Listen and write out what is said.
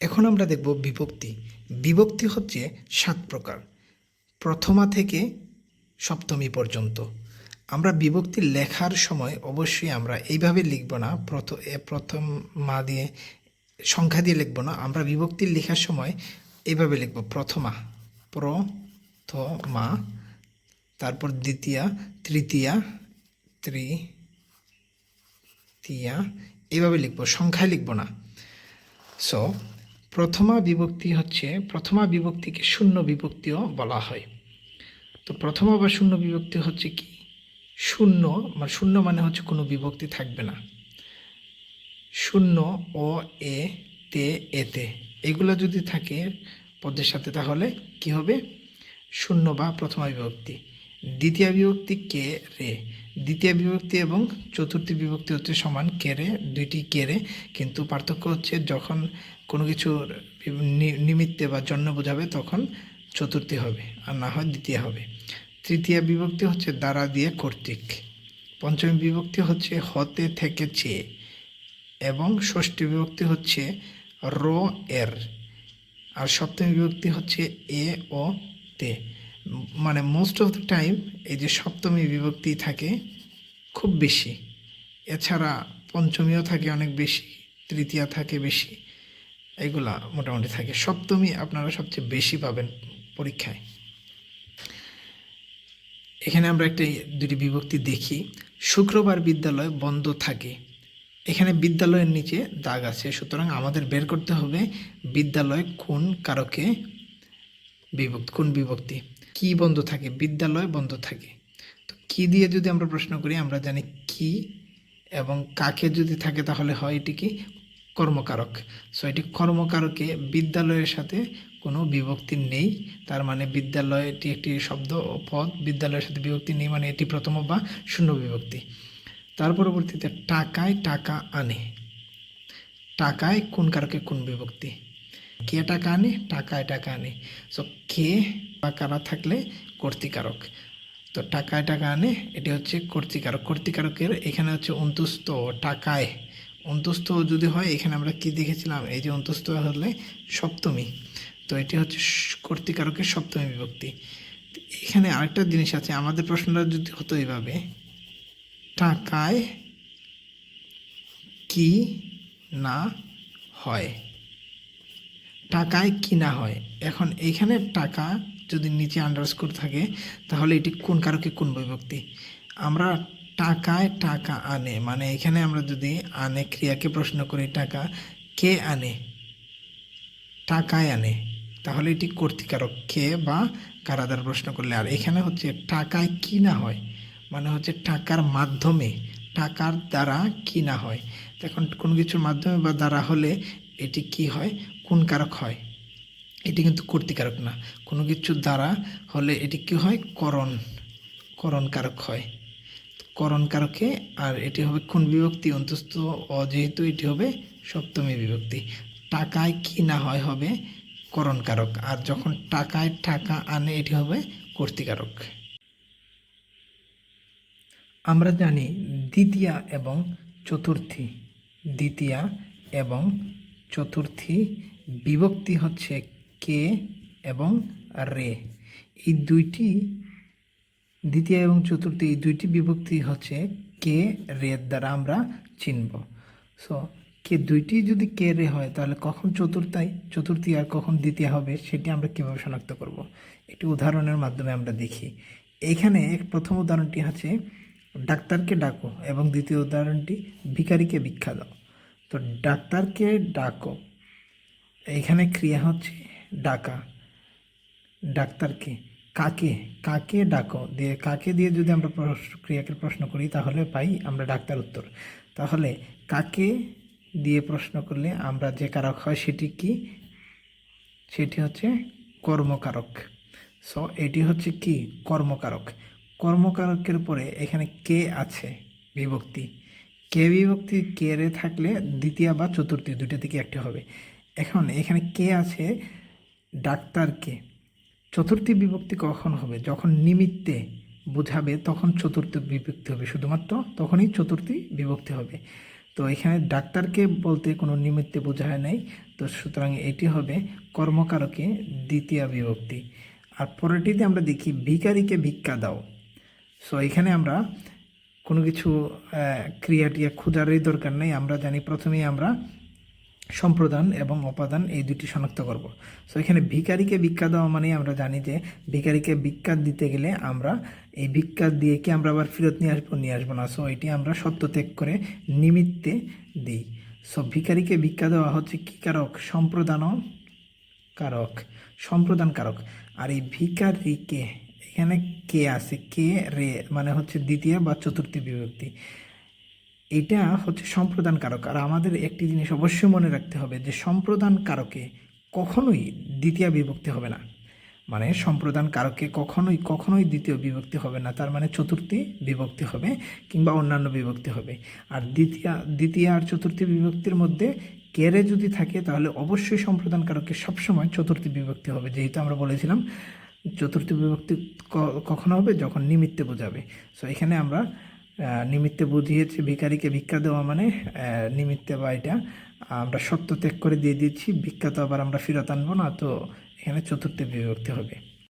এখন আমরা দেখব বিভক্তি। বিভক্তি হচ্ছে সাত প্রকার। প্রথমা থেকে সপ্তমী পর্যন্ত। আমরা বিভক্তি লেখার সময় অবশ্যই আমরা এইভাবে লিখব না প্রথম প্রথম মা দিয়ে সংখ্যা দিয়ে লিখব না, আমরা বিভক্তি লেখার সময় এইভাবে লিখব প্রথমা প্রথমা, তারপর দ্বিতীয়া, তৃতীয়া তৃতীয়া, এইভাবে লিখব, সংখ্যায় লিখব না। সো প্রথমা বিভক্তি হচ্ছে, প্রথমা বিভক্তিকে শূন্য বিভক্তিও বলা হয়। তো প্রথমা বা শূন্য বিভক্তি হচ্ছে কি? শূন্য মানে শূন্য মানে হচ্ছে কোনো বিভক্তি থাকবে না। শূন্য ও এ, তে এতে এগুলো যদি থাকে পদের সাথে তাহলে কি হবে? শূন্য বা প্রথমা বিভক্তি। দ্বিতীয় বিভক্তি কে রে? দ্বিতীয় বিভক্তি এবং চতুর্থ বিভক্তি হচ্ছে সমান কেরে দুইটি কেরে কিন্তু পার্থক্য হচ্ছে যখন কোনো কিছুর নি- নিমিত্তে বা জন্য বোঝাবে তখন চতুর্থী হবে আর না হয় দ্বিতীয় হবে। তৃতীয় বিভক্তি হচ্ছে দ্বারা দিয়ে কর্তৃক। পঞ্চমী বিভক্তি হচ্ছে হতে থেকে চেয়ে এবং ষষ্ঠী বিভক্তি হচ্ছে রো এর। আর সপ্তমী বিভক্তি হচ্ছে এ ও তে। মানে মোস্ট অফ দ্য টাইম এই যে সপ্তমী বিভক্তি থাকে খুব বেশি। এছাড়া পঞ্চমীও থাকে অনেক বেশি, তৃতীয়া থাকে বেশি, এগুলা মোটামুটি থাকে। সপ্তমী আপনারা সবচেয়ে বেশি পাবেন পরীক্ষায়। এখানে আমরা একটা দুটি বিভক্তি দেখি। শুক্রবার বিদ্যালয় বন্ধ থাকে। এখানে বিদ্যালয়ের নিচে দাগ আছে। সুতরাং আমাদের বের করতে হবে বিদ্যালয় কোন কারকে বিভক্তি, কোন বিভক্তি। কি বন্ধ থাকে? বিদ্যালয় বন্ধ থাকে। তো কি দিয়ে যদি আমরা প্রশ্ন করি, আমরা জানি কি এবং কাকে যদি থাকে তাহলে হয় এটি কি? কর্মকারক। সো এটি কর্মকারকে বিদ্যালয়ের সাথে কোনো বিভক্তি নেই। তার মানে বিদ্যালয় এটি একটি শব্দ ও পদ, বিদ্যালয়ের সাথে বিভক্তি নেই মানে এটি প্রথম বা শূন্য বিভক্তি। তার পরবর্তীতে টাকায় টাকা আনে। টাকায় কোন কারকে কোন বিভক্তি? কে টাকা আনে টাকায় টাকা আনে। সো কে বা কারা থাকলে কর্তিকারক। তো টাকায় টাকা আনে, এটি হচ্ছে কর্তিকারক। কর্তিকারকের এখানে হচ্ছে অন্তুস্ত টাকায়। অন্তুস্ত যদি হয়, এখানে আমরা কি দেখেছিলাম? এই যে অন্তুস্ত হলে সপ্তমী। তো এটি হচ্ছে কর্তিকারকের সপ্তমী বিভক্তি। এখানে আরেকটা জিনিস আছে, আমাদের প্রশ্নটা যদি হতো এইভাবে, টাকায় কি না হয়? টাকায় কিনা হয়? এখন এইখানে টাকা যদি নিচে আন্ডারস্কোর থাকে, তাহলে এটি কোন কারকে কোন বিভক্তি? আমরা টাকায় টাকা আনে মানে এখানে আমরা যদি আনে, ক্রিয়াকে প্রশ্ন করি, টাকা কে আনে? টাকায় আনে, তাহলে এটি কর্তিকারক কে বা কারাদার প্রশ্ন করলে? আর এখানে হচ্ছে টাকায় কিনা হয় মানে হচ্ছে টাকার মাধ্যমে, টাকার দ্বারা কিনা হয়। এখন কোনো কিছুর মাধ্যমে বা দ্বারা হলে এটি কি হয়? কোন কারক হয়। এটি কিন্তু কর্তিকারক না। কোনো কিছুর দ্বারা হলে এটি কি হয়? করণ করণ কারক হয়। করণ কারকে আর এটি হবে কোন বিভক্তি, অন্তস্থ অ যেহেতু এটি হবে সপ্তমী বিভক্তি। টাকায় কি না হয় হবে করণ কারক আর যখন টাকায় টাকা আনে, এটি হবে কর্তিকারক। আমরা জানি দ্বিতীয়া এবং চতুর্থী। দ্বিতীয়া এবং চতুর্থী বিভক্তি হচ্ছে কে এবং রে। এই দুইটি, দ্বিতীয় এবং চতুর্থী, এই দুইটি বিভক্তি হচ্ছে কে রের দ্বারা আমরা চিনব। সো কে দুইটি যদি কে, রে হয়, তাহলে কখন চতুর্থায়, চতুর্থী আর কখন দ্বিতীয় হবে, সেটি আমরা কীভাবে শনাক্ত করব? একটি উদাহরণের মাধ্যমে আমরা দেখি। এইখানে প্রথম উদাহরণটি আছে ডাক্তারকে ডাকো, এবং দ্বিতীয় উদাহরণটি, ভিখারিকে ভিক্ষা দাও। তো ডাক্তারকে ডাকো এইখানে ক্রিয়া হচ্ছে ডাকা। ডাক্তারকে, কাকে কাকে ডাকো? দিয়ে কাকে দিয়ে যদি আমরা ক্রিয়াকে প্রশ্ন করি, তাহলে পাই আমরা ডাক্তার উত্তর। তাহলে কাকে দিয়ে প্রশ্ন করলে আমরা যে কারক হয়, সেটি কি? সেটি হচ্ছে কর্মকারক। সো এটি হচ্ছে কি? কর্মকারক। কর্মকারকের পরে এখানে কে আছে? বিভক্তি। কে বিভক্তি? কে রে থাকলে দ্বিতীয় বা চতুর্থী, দুইটা থেকে একটি হবে। এখন এখানে কে আছে? ডাক্তারকে চতুর্থী বিভক্তি কখন হবে? যখন নিমিত্তে বোঝাবে তখন চতুর্থ বিভক্তি হবে। শুধুমাত্র তখনই চতুর্থী বিভক্তি হবে। তো এখানে ডাক্তারকে বলতে কোনো নিমিত্তে বোঝায় নাই। তো সুতরাং এটি হবে কর্মকারকে দ্বিতীয় বিভক্তি। আর পরেরটিতে আমরা দেখি ভিকারিকে ভিক্ষা দাও। সো এখানে আমরা কোনো কিছু আহ, ক্রিয়া টিয়া খোঁজারই দরকার নেই। আমরা জানি প্রথমেই আমরা সম্প্রদান এবং উপাদান এই দুটি শনাক্ত করব। সো এখানে ভিকারিকে ভিক্ষা দেওয়া মানে আমরা জানি যে ভিকারিকে ভিক্ষা দিতে গেলে আমরা এই ভিক্ষা দিয়ে কি আমরা আবার ফেরত নিয়ে আসব নিয়ে আসব না। সো এটি আমরা সত্য ত্যাগ করে নিমিত্তে দিই। সো ভিকারিকে ভিক্ষা দেওয়া হচ্ছে কি কারক? সম্প্রদান কারক সম্প্রদান কারক। আর এই ভিকারিকে, এখানে কে আছে? কে রে মানে হচ্ছে দ্বিতীয় বা চতুর্থী বিভক্তি। এটা হচ্ছে সম্প্রদান কারক আর আমাদের একটি জিনিস অবশ্যই মনে রাখতে হবে যে সম্প্রদান কারকে কখনোই দ্বিতীয় বিভক্তি হবে না। মানে সম্প্রদান কারকে কখনোই কখনোই দ্বিতীয় বিভক্তি হবে না। তার মানে চতুর্থী বিভক্তি হবে কিংবা অন্যান্য বিভক্তি হবে। আর দ্বিতীয় দ্বিতীয় আর চতুর্থী বিভক্তির মধ্যে কেরে যদি থাকে, তাহলে অবশ্যই সম্প্রদান কারকে সবসময় চতুর্থী বিভক্তি হবে। যেহেতু আমরা বলেছিলাম, চতুর্থী বিভক্তি কখন হবে যখন নিমিত্তে বোঝাবে। সো এখানে আমরা নিমিত্তে বুঝিয়েছে ভিকারিকে ভিক্ষা দেওয়া মানে নিমিত্তে বা এটা, আমরা সত্য ত্যাগ করে দিয়ে দিচ্ছি, ভিক্ষা তো আবার আমরা ফেরত আনব না, তো এখানে চতুর্থে বিভক্তি হবে।